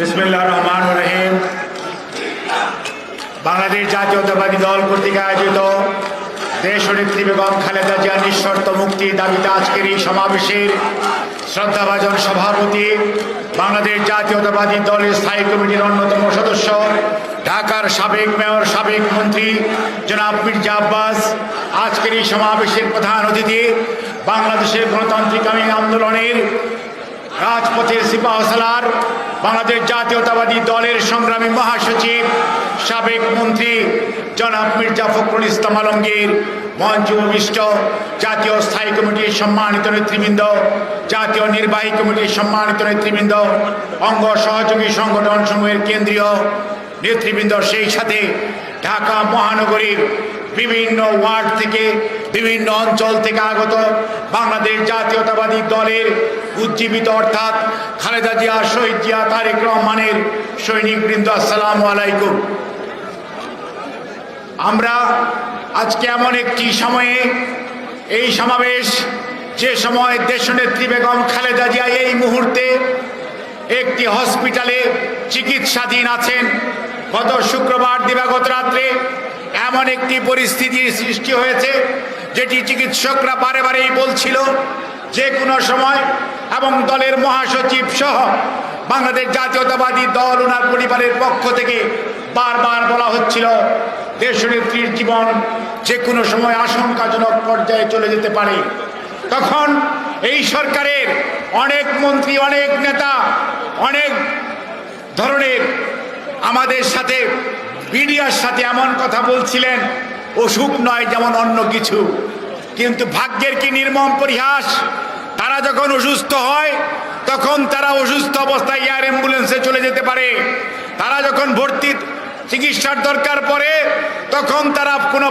বিসমিল্লাহ রহমান রহিম। বাংলাদেশ জাতীয়তাবাদী দল কর্তৃক আয়োজিত দেশ নেত্রী বেগম খালেদা জিয়া নিঃশর্ত মুক্তির দাবিতে আজকের এই সমাবেশের শ্রদ্ধাভাজন সভাপতি বাংলাদেশ জাতীয়তাবাদী দলের স্থায়ী কমিটির অন্যতম সদস্য, ঢাকার সাবেক মেয়র, সাবেক মন্ত্রী জনাব মির্জা আব্বাস। আজকের এই সমাবেশের প্রধান অতিথি বাংলাদেশের গণতান্ত্রিক আন্দোলনের রাজপথের সিপাহসালার বাংলাদেশ জাতীয়তাবাদী দলের সংগ্রামী মহাসচিব, সাবেক মন্ত্রী জনাব মির্জা ফখরুল ইসলাম আলমগীর মঞ্চ জাতীয় স্থায়ী কমিটির সম্মানিত নেতৃবৃন্দ, জাতীয় নির্বাহী কমিটির সম্মানিত নেতৃবৃন্দ, অঙ্গ সহযোগী সংগঠন সমূহের কেন্দ্রীয় নেতৃবৃন্দ, সেই সাথে ঢাকা মহানগরীর বিভিন্ন ওয়ার্ড থেকে, বিভিন্ন অঞ্চল থেকে আগত বাংলাদেশ জাতীয়তাবাদী দলের উজ্জীবিত অর্থাৎ খালেদা জিয়া, শহীদ জিয়া, তারেক রহমানের সৈনিকবৃন্দ, আসসালামু আলাইকুম। আমরা আজকে এমন একটি সময়ে, এই সমাবেশ, যে সময় দেশনেত্রী বেগম খালেদা জিয়া এই মুহূর্তে একটি হসপিটালে চিকিৎসাধীন আছেন। গত শুক্রবার দিবাগত রাত্রে এমন একটি পরিস্থিতির সৃষ্টি হয়েছে, যেটি চিকিৎসকরা বারে বারেই বলছিল, যে কোনো সময় এবং দলের মহাসচিব সহ বাংলাদেশ জাতীয়তাবাদী দল ওনার পরিবারের পক্ষ থেকে বারবার বলা হচ্ছিল, দেশনেত্রীর জীবন যে কোনো সময় আশঙ্কাজনক পর্যায়ে চলে যেতে পারে। তখন এই সরকারের অনেক মন্ত্রী, অনেক নেতা, অনেক ধরনের আমাদের সাথে মিডিয়ার সাথে এমন কথা বলছিলেন, অসুখ নয় যেমন অন্য কিছু। কিন্তু ভাগ্যের কি নির্মম পরিহাস? তারা যখন অসুস্থ হয়, তখন তারা অসুস্থ অবস্থায় এয়ার অ্যাম্বুলেন্সে চলে যেতে পারে। তারা যখন ভর্তি চিকিৎসার দরকার পড়ে, তখন তারা কোনো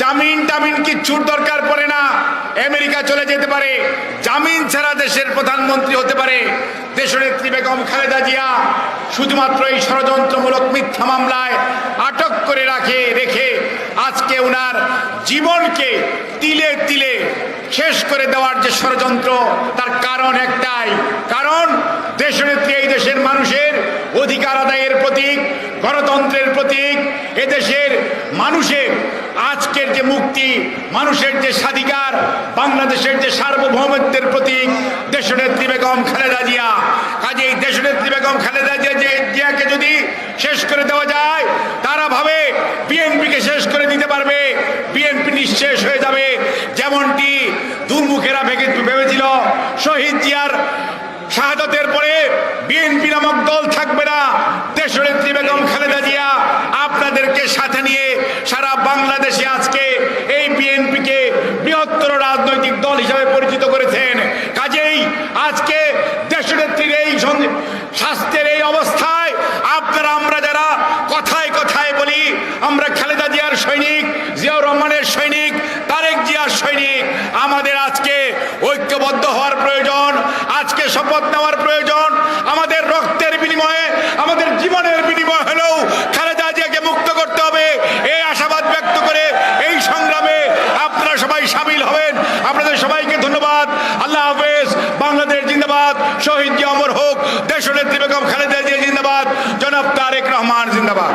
জামিন টামিন কিচ্ছুর দরকার পড়ে না। আমেরিকা চলে যেতে পারে। জামিন ছাড়া দেশের প্রধানমন্ত্রী হতে পারে। দেশনেত্রী বেগম খালেদা জিয়া শুধুমাত্র এই ষড়যন্ত্রমূলক মিথ্যা মামলায় আটক করে রাখে, রেখে আজকে ওনার জীবনকে তিলে তিলে শেষ করে দেওয়ার যে ষড়যন্ত্র, তার কারণ একটাই। কারণ দেশনেত্রী এই দেশের মানুষের অধিকার আদায়ের প্রতীক, গণতন্ত্রের প্রতীক এদেশের মানুষের আজকের যে মুক্তি, মানুষের যে স্বাধিকার, বাংলাদেশের যে সার্বভৌমত্বের প্রতীক, দেশনেত্রী বেগম খালেদা জিয়া। কাজেই দেশনেত্রী বেগম খালেদা জিয়া যে জিয়াকে যদি শেষ করে দেওয়া যায়, তারা ভাবে বিএনপিকে শেষ করে দিতে পারবে। বিএনপি নিঃশেষ হয়ে যাবে। যেমনটি দুর্মুখেরা ভেবে ভেবেছিল, শহীদ জিয়ার শাহাদতের পরে বিএনপি নামক দল থাকবে না। দেশনেত্রী বেগম খালেদা জিয়া আপনাদেরকে সাথে নিয়ে সারা বাংলাদেশে আজকে এই বিএনপিকে বৃহত্তর রাজনৈতিক দল হিসাবে পরিচিত করেছেন। কাজেই আজকে দেশনেত্রীর এই স্বাস্থ্যের এই অবস্থায় আপনারা, আমরা যারা কথায় কথায় বলি, আমরা খালেদা জিয়ার সৈনিক, জিয়াউর রহমানের সৈনিক, তারেক জিয়ার সৈনিক, আমাদের আজকে ঐক্যবদ্ধ হওয়ার প্রয়োজন, আজকে শপথ নেওয়ার প্রয়োজন, আমাদের রক্তের বিনিময়ে, আমাদের জীবনের বিনিময় শহীদ অমর হোক দেশ নেত্রী বেগম খালেদা জিয়া জিন্দাবাদ জনাব তারেক রহমান জিন্দাবাদ।